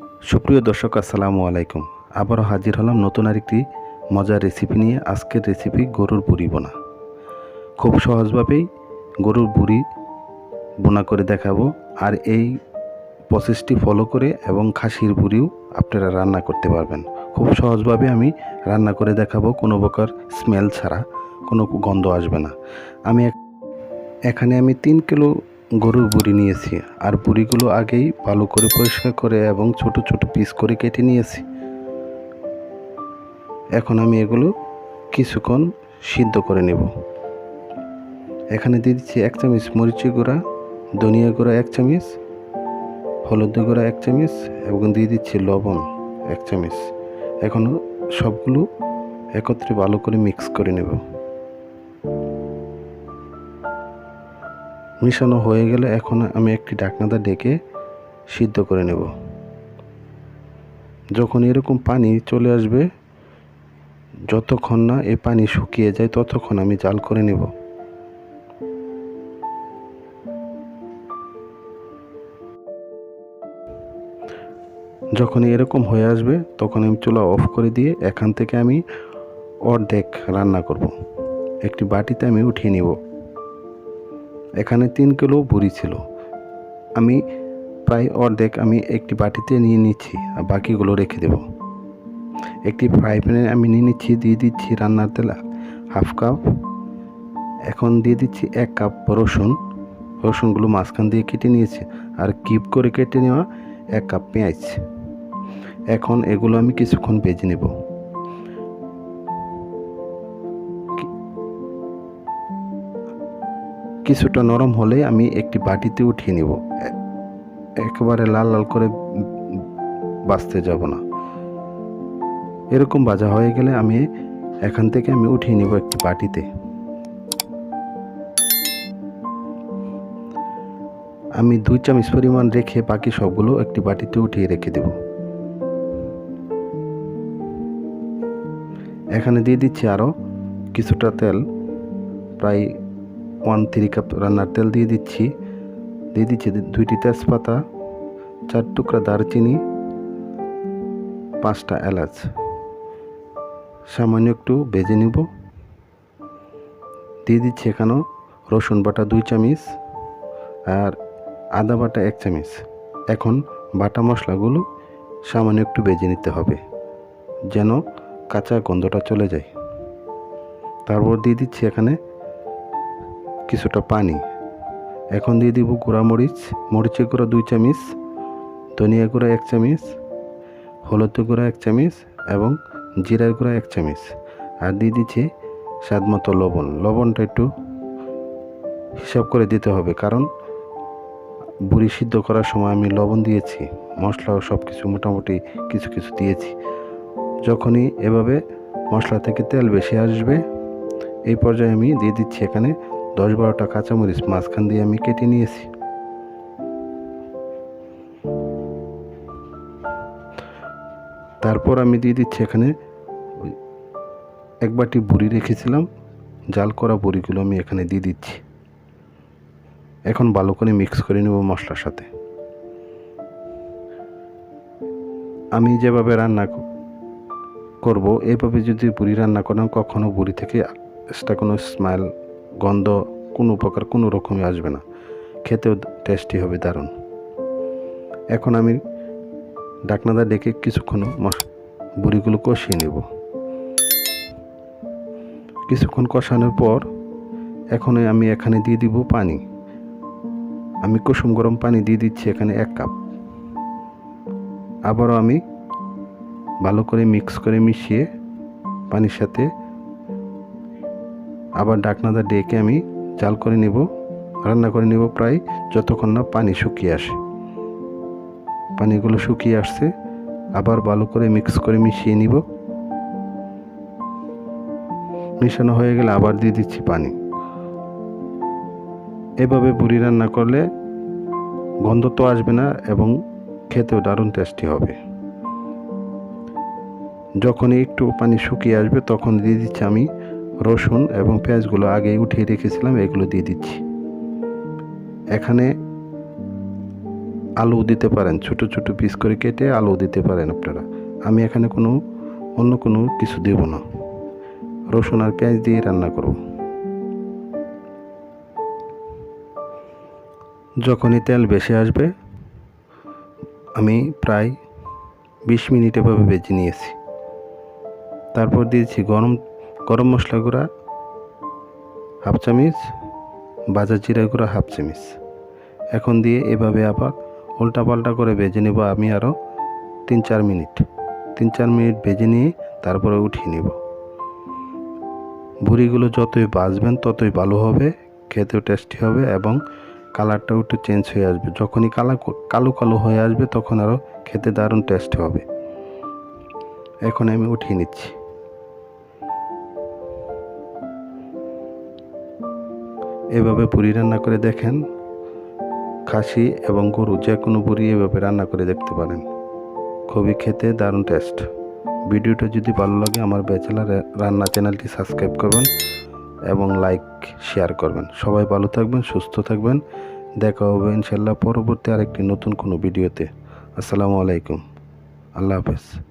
সুপ্রিয় দর্শক, আসসালামু আলাইকুম। আবারও হাজির হলাম নতুন আরেকটি মজার রেসিপি নিয়ে। আজকের রেসিপি গরুর বুড়ি বোনা। খুব সহজভাবেই গরুর বুড়ি বোনা করে দেখাবো। আর এই প্রসেসটি ফলো করে এবং খাসির বুড়িও আপনারা রান্না করতে পারবেন। খুব সহজভাবে আমি রান্না করে দেখাবো। কোনো প্রকার স্মেল ছাড়া, কোনো গন্ধ আসবে না। আমি এখানে আমি তিন কিলো গরুর বুড়ি নিয়েছি আর বুড়িগুলো আগেই ভালো করে পরিষ্কার করে এবং ছোট ছোট পিস করে কেটে নিয়েছি। এখন আমি এগুলো কিছুক্ষণ সিদ্ধ করে নেব। এখানে দিয়ে দিচ্ছি এক চামচ মরিচি গুঁড়া, ধনিয়া গুঁড়া এক চামচ, হলুদ গুঁড়া এক চামচ এবং দিয়ে দিচ্ছি লবণ এক চামচ। এখন সবগুলো একত্রে ভালো করে মিক্স করে নেব। মিশানো হয়ে গেলে এখন আমি একটি ঢাকনাটা ডেকে সিদ্ধ করে নেব। যখন এরকম পানি চলে আসবে, যতক্ষণ না এ পানি শুকিয়ে যায়, ততক্ষণ আমি জাল করে নেব। যখন এরকম হয়ে আসবে, তখন আমি চুলা অফ করে দিয়ে এখান থেকে আমি অর্ধেক রান্না করব। একটি বাটিতে আমি উঠিয়ে নিব। এখানে তিন কিলো বুড়ি ছিল। আমি প্রায় অর্ধেক আমি একটি বাটিতে নিয়ে নিচ্ছি আর বাকিগুলো রেখে দেব। একটি ফ্রাই প্যানে আমি নিয়ে নিচ্ছি, দিয়ে দিচ্ছি রান্নার তেল হাফ কাপ। এখন দিয়ে দিচ্ছি এক কাপ রসুন। রসুনগুলো মাঝখান দিয়ে কেটে নিয়েছি আর কিপ করে কেটে নেওয়া এক কাপ পেঁয়াজ। এখন এগুলো আমি কিছুক্ষণ ভেজে নেব। কিছুটা নরম হলে আমি একটি বাটিতে উঠিয়ে নেব। একেবারে লাল লাল করে বাঁচতে যাব না। এরকম ভাজা হয়ে গেলে আমি এখান থেকে আমি উঠিয়ে নেব একটি বাটিতে। আমি দুই চামচ পরিমাণ রেখে বাকি সবগুলো একটি বাটিতে উঠিয়ে রেখে দেব। এখানে দিয়ে দিচ্ছি আরও কিছুটা তেল, প্রায় ওয়ান থ্রি কাপ রান্নার তেল দিয়ে দিচ্ছি। দিয়ে দিচ্ছি দুইটি তেজপাতা, চার টুকরা দারচিনি, পাঁচটা এলাচ। সামান্য একটু ভেজে নিব। দিয়ে দিচ্ছি এখানেও রসুন বাটা দুই চামচ আর আদা বাটা এক চামচ। এখন বাটা মশলাগুলো সামান্য একটু ভেজে নিতে হবে, যেন কাঁচা গন্ধটা চলে যায়। তারপর দিয়ে দিচ্ছি এখানে কিছুটা পানি। এখন দিয়ে দিব গুঁড়া মরিচ, মরিচের গুঁড়া দুই চামিচ, ধনিয়া গুঁড়া এক চামিচ, হলুদ গুঁড়া এক চামিচ এবং জিরার গুঁড়া এক চামিচ। আর দিয়ে দিচ্ছি স্বাদ মতো লবণ। লবণটা একটু হিসাব করে দিতে হবে কারণ বুড়ি সিদ্ধ করার সময় আমি লবণ দিয়েছি মশলাও সব কিছু মোটামুটি কিছু কিছু দিয়েছি। যখনই এভাবে মশলা থেকে তেল বেশি আসবে, এই পর্যায়ে আমি দিয়ে দিচ্ছি এখানে দশ বারোটা কাঁচামরিচ মাঝখান দিয়ে আমি কেটে নিয়েছি। তারপর আমি দিয়ে দিচ্ছি এখানে এক বাটি বুড়ি রেখেছিলাম, জাল করা বড়িগুলো আমি এখানে দিয়ে দিচ্ছি। এখন ভালো করে মিক্স করে নেব মশলার সাথে। আমি যেভাবে রান্না করব এইভাবে যদি বুড়ি রান্না করেন কখনো বুড়ি থেকে এক্সট্রা কোনো স্মেল গন্ধ কোনো প্রকার কোনো রকমই আসবে না। খেতেও টেস্টি হবে দারুণ। এখন আমি ডাকনাদা ডেকে কিছুক্ষণ বুড়িগুলো কষিয়ে নেব। কিছুক্ষণ কষানোর পর এখন আমি এখানে দিয়ে দিব পানি। আমি কুসুম গরম পানি দিয়ে দিচ্ছি এখানে এক কাপ। আবারও আমি ভালো করে মিক্স করে মিশিয়ে পানির সাথে আবার ডাকনাদা ডেকে আমি জাল করে নেব, রান্না করে নেব প্রায় যতক্ষণ না পানি শুকিয়ে আসে। পানিগুলো শুকিয়ে আসছে, আবার ভালো করে মিক্স করে মিশিয়ে নিব। মিশানো হয়ে গেলে আবার দিয়ে দিচ্ছি পানি। এভাবে বুড়ি রান্না করলে গন্ধ তো আসবে না এবং খেতেও দারুণ টেস্টি হবে। যখনই একটু পানি শুকিয়ে আসবে তখন দিয়ে দিচ্ছি আমি রসুন এবং পেঁয়াজগুলো আগেই উঠিয়ে রেখেছিলাম, এগুলো দিয়ে দিচ্ছি। এখানে আলু দিতে পারেন, ছোট ছোট পিস করে কেটে আলু দিতে পারেন আপনারা। আমি এখানে কোনো, অন্য কোনো কিছু দেব না। রসুন আর পেঁয়াজ দিয়ে রান্না করব। যখনই তেল বেশি আসবে, আমি প্রায় বিশ মিনিট এভাবে বেজে নিয়েছি। তারপর দিয়েছি গরম গরম মশলা গুঁড়া, হাফ চামচ, বাজা জিরা গুঁড়া, হাফ চামচ। এখন দিয়ে এভাবে আবার উল্টা পাল্টা করে ভেজে নেব আমি আরও তিন চার মিনিট। তিন চার মিনিট ভেজে নিয়ে তারপরে উঠিয়ে নেব। বুড়িগুলো যতই বাজবেন ততই ভালো হবে, খেতেও টেস্টি হবে এবং কালারটাও একটু চেঞ্জ হয়ে আসবে। যখনই কালা কালো কালো হয়ে আসবে তখন আরও খেতে দারুণ টেস্ট হবে। এখন আমি উঠিয়ে নিচ্ছি। এভাবে পুরি রান্না করে দেখেন। খাসি এবং গরু যে কোনো পুরি এভাবে রান্না করে দেখতে পারেন। খুবই খেতে দারুণ টেস্ট। ভিডিওটা যদি ভালো লাগে আমার ব্যাচেলার রান্না চ্যানেলটি সাবস্ক্রাইব করবেন এবং লাইক, শেয়ার করবেন। সবাই ভালো থাকবেন, সুস্থ থাকবেন। দেখা হবে ইনশাল্লাহ পরবর্তী আরেকটি নতুন কোনো ভিডিওতে। আসসালামু আলাইকুম। আল্লাহ হাফেজ।